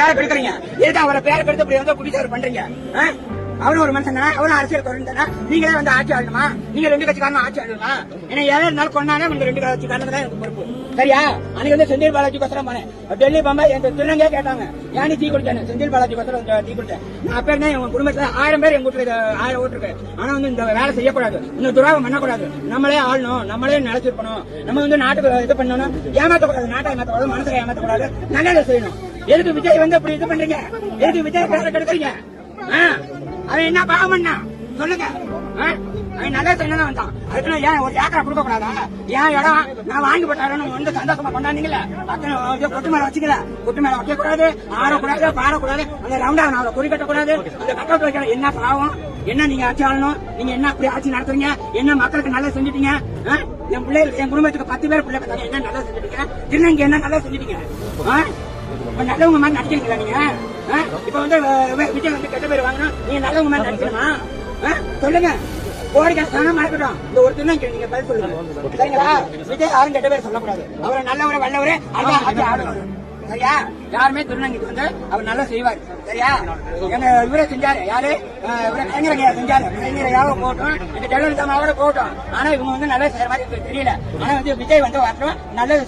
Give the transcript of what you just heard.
பேரை கெடுக்குறீங்க எதுக்கு அவரை பேரை கெடுத்து இப்படி வந்து குடிச்சாரு பண்றீங்க? அவரும் ஒரு மனுஷன் தானே அவரும் அரசியல் தொடர்ந்து தானே. நீங்களே வந்து ஆட்சி ஆடணுமா நீங்க ரெண்டு கட்சிக்காரனும் ஆட்சி ஆடணுமா ஏன்னா ஏழு நாள் கொண்டானே உங்க ரெண்டு கட்சிக்காரன் தான் எனக்கு பொறுப்பு. சரியா? அன்னைக்கு வந்து செந்தில் பாலாஜி கோசரம் போனேன். டெல்லி பம்பாய் என் திருநங்கே கேட்டாங்க. ஏன்னு டீ குடிச்சேன் செந்தில் பாலாஜி கோசரம் டீ குடிச்சேன். நான் அப்ப இருந்தேன் உங்க குடும்பத்துல ஆயிரம் பேர் எங்க வீட்டுல ஆயிரம் ஓட்டு இருக்கு. ஆனா வந்து இந்த வேலை செய்யக்கூடாது. இந்த துராகம் பண்ணக்கூடாது. நம்மளே ஆளணும் நம்மளே நினைச்சிருக்கணும் நம்ம வந்து நாட்டுக்கு இது பண்ணணும். ஏமாத்தக்கூடாது. நாட்டை ஏமாத்தக்கூடாது மனசை ஏமாத்தக்கூடாது. நல்லதை செய்யணும். எதுக்கு விஜய் வந்து அப்படி இது பண்றீங்க? எதுக்கு விஜய் பேரை கெடுக்குறீங்க? ஆ? அவன் என்ன பாவம் பண்ணா? சொல்லுங்க. அவன் நல்லா செய்யணும் வந்தான். அதுக்குள்ள ஏன் ஒரு ஏக்கரை கொடுக்க கூடாதா ஏன் இடம் நான் வாங்கி போட்டாரன்னு வந்து சந்தோஷமா கொண்டாந்தீங்கல்ல அத்தனை கொட்டு மேல வச்சுக்கல. கொட்டு மேல வைக்க கூடாது ஆடக்கூடாது பாடக்கூடாது அந்த ரவுண்டா அவளை குறி கட்டக்கூடாது அந்த கட்டவுட் வைக்கணும் என்ன பாவம்? என்ன நீங்க ஆட்சி ஆளணும் நீங்க என்ன அப்படி ஆட்சி நடத்துறீங்க? என்ன மக்களுக்கு நல்லா செஞ்சுட்டீங்க? ஆ? என் பிள்ளைகளுக்கு என் குடும்பத்துக்கு பத்து பேர் பிள்ளை என்ன நல்லா செஞ்சுட்டீங்க? திருநங்கை என்ன நல்லா செஞ்சுட்டீங்க? ஆ? நல்லவங்க மாதிரி நடிக்கிறீங்களா நீங்க? இப்ப வந்து விஜய் வந்து கெட்ட பேர் வாங்கணும் நீங்க நல்லவங்க மாதிரி நடிக்கணுமா? ஆ? சொல்லுங்க. கோடிக்கணக்கான மறக்கட்டும். இந்த ஒரு திருநங்கை நீங்க பதில் சொல்லுங்க. சரிங்களா? விஜய் யாரும் கெட்ட பேர் சொல்லக்கூடாது. அவரை நல்லவரை வல்லவரே அதான் ஆடணும். சரியா? யாருமே திருநங்கைக்கு வந்து அவர் நல்லா செய்வார். சரியா? எங்க இவரே செஞ்சாரு. யாரு? இவரை கலைஞரையா செஞ்சாரு. கலைஞரையாவ போட்டோம். இந்த ஜெயலலிதா கூட போட்டோம். ஆனா இவங்க வந்து நல்லா செய்யற மாதிரி தெரியல. ஆனா வந்து விஜய் வந்து வரட்டும் நல்லது